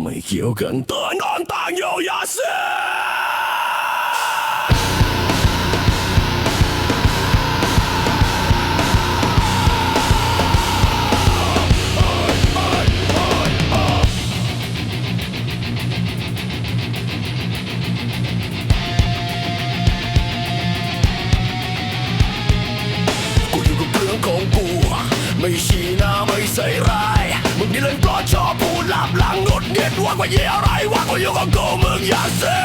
ไม่เกี่ยวกันต่างอนต่างโยยาเสกูอยู่กับเรื่องของกู ไม่ชี้หน้าไม่ใส่ร้าย ว่าว่ายี่อะไรว่ากูอยู่กับกูมึงอย่าเสีย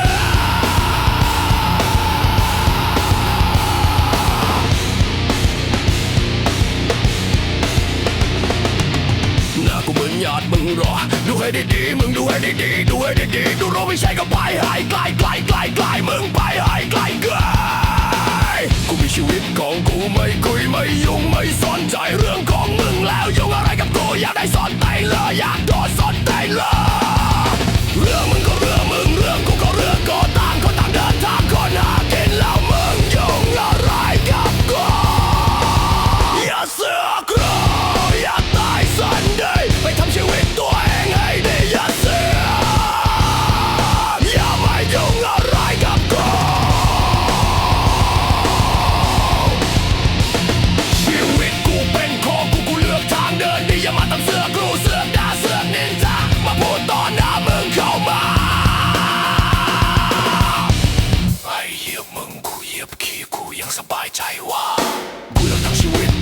หน้ากูเหมือนหยาดมึงรอ ดูให้ดีๆมึงดูให้ดีๆดูให้ดีๆดูรู้ไม่ใช่ก็ไปหายไกลไกลไกลไกลมึงไป อย่ามาตำเสือกรูเสือกด่าเสือกนินจามาพูดตอนหน้ามึงเข้ามาไอ้เหยียบมึงกูเหยียบขี้กูยังสบายใจว่ากูเลือกทางชีวิต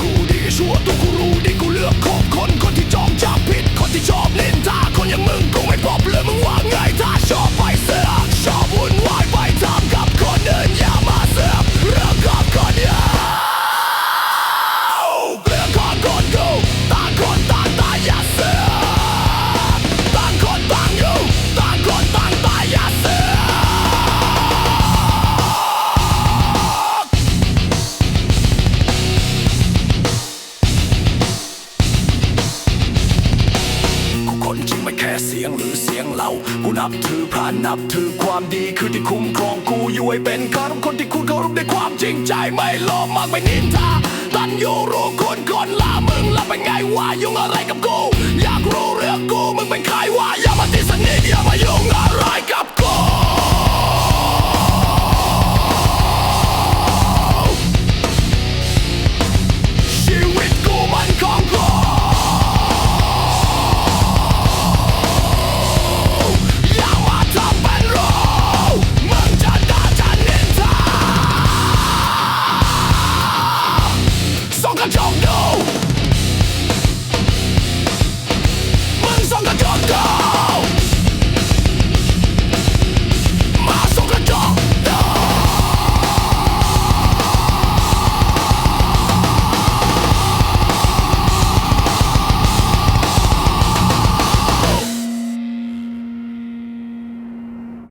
สียงหรือเสียงเรา กูนับถือพระนับถือความดีคือที่คุ้มครองกูอยู่ให้เป็นข้าทุกคนที่คุณเคารพในความจริงใจไม่หลภมากไม่นินทาตันอยู่รู้คนคนลามึงแล้วเป็นไงวะยุ่งอะไรกับกู อยากรู้เรื่องกูมึงเป็นใคร I don't know.